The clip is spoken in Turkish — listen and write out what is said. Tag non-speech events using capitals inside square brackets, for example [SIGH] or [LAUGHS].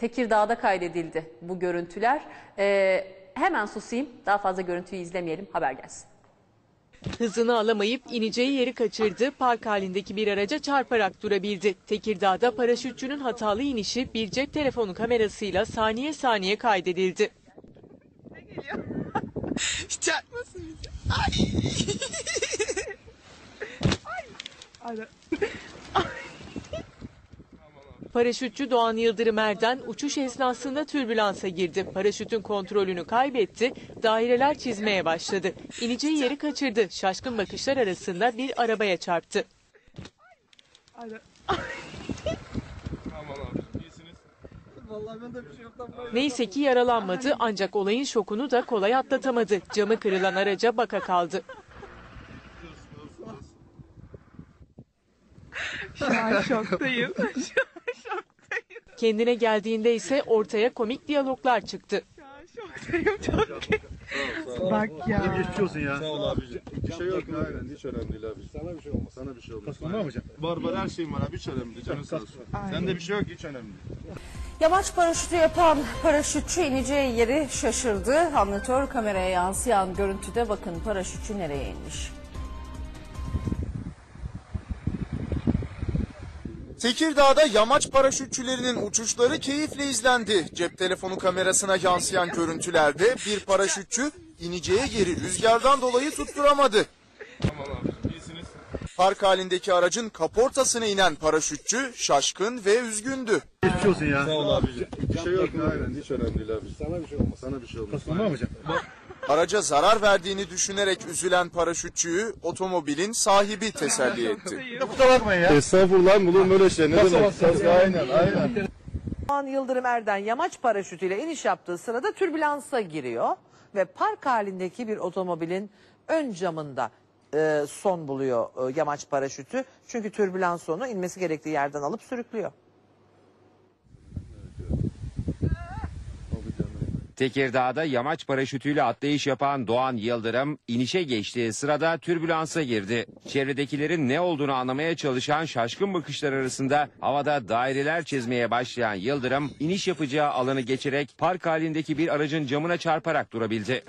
Tekirdağ'da kaydedildi bu görüntüler. Ee, hemen susayım. Daha fazla görüntüyü izlemeyelim. Haber gelsin. Hızını alamayıp ineceği yeri kaçırdı, park halindeki bir araca çarparak durabildi. Tekirdağ'da paraşütçünün hatalı inişi bir cep telefonu kamerasıyla saniye saniye kaydedildi. [LAUGHS] Çarpmasın bizi. Ay. [LAUGHS] Paraşütçü Doğan Yıldırım Erden uçuş esnasında türbülansa girdi. Paraşütün kontrolünü kaybetti, daireler çizmeye başladı. İneceği yeri kaçırdı. Şaşkın bakışlar arasında bir arabaya çarptı. Neyse ki yaralanmadı ancak olayın şokunu da kolay atlatamadı. Camı kırılan araca baka kaldı. Şu an şoktayım. Kendine geldiğinde ise ortaya komik diyaloglar çıktı. Şoktayım. Çok Bak ya. Geçmiş olsun ya. Sağ ol abicim. Bir şey yok? Aynen hiç önemli değil abi. Sana bir şey olmaz. Sana bir şey olmaz. Kaskın var mı hocam? Var var her şeyim var abi hiç önemli değil. Canın sağ olsun. Sende bir şey yok hiç önemli değil. Yamaç paraşütü yapan paraşütçü ineceği yeri şaşırdı. Amatör kameraya yansıyan görüntüde bakın paraşütçü nereye inmiş. Tekirdağ'da yamaç paraşütçülerinin uçuşları keyifle izlendi. Cep telefonu kamerasına yansıyan görüntülerde bir paraşütçü ineceği yeri rüzgardan dolayı tutturamadı. Park halindeki aracın kaportasına inen paraşütçü şaşkın ve üzgündü. Geçmiş olsun ya. Sağ ol abicim. Bir şey yok? Aynen hiç önemli değil abi. Sana bir şey olmaz. Sana bir şey olmaz. Kaskın var mı hocam? Araca zarar verdiğini düşünerek üzülen paraşütçüyü otomobilin sahibi teselli etti. Kusura bakmayın ya. Estağfurullah bulun böyle şey. Ne demek? Aynen aynen. Doğan Yıldırım Erden yamaç paraşütüyle iniş yaptığı sırada türbülansa giriyor ve park halindeki bir otomobilin ön camında e, son buluyor e, yamaç paraşütü. Çünkü türbülans onu inmesi gerektiği yerden alıp sürüklüyor. Tekirdağ'da yamaç paraşütüyle atlayış yapan Doğan Yıldırım inişe geçtiği sırada türbülansa girdi. Çevredekilerin ne olduğunu anlamaya çalışan şaşkın bakışlar arasında havada daireler çizmeye başlayan Yıldırım iniş yapacağı alanı geçerek park halindeki bir aracın camına çarparak durabildi.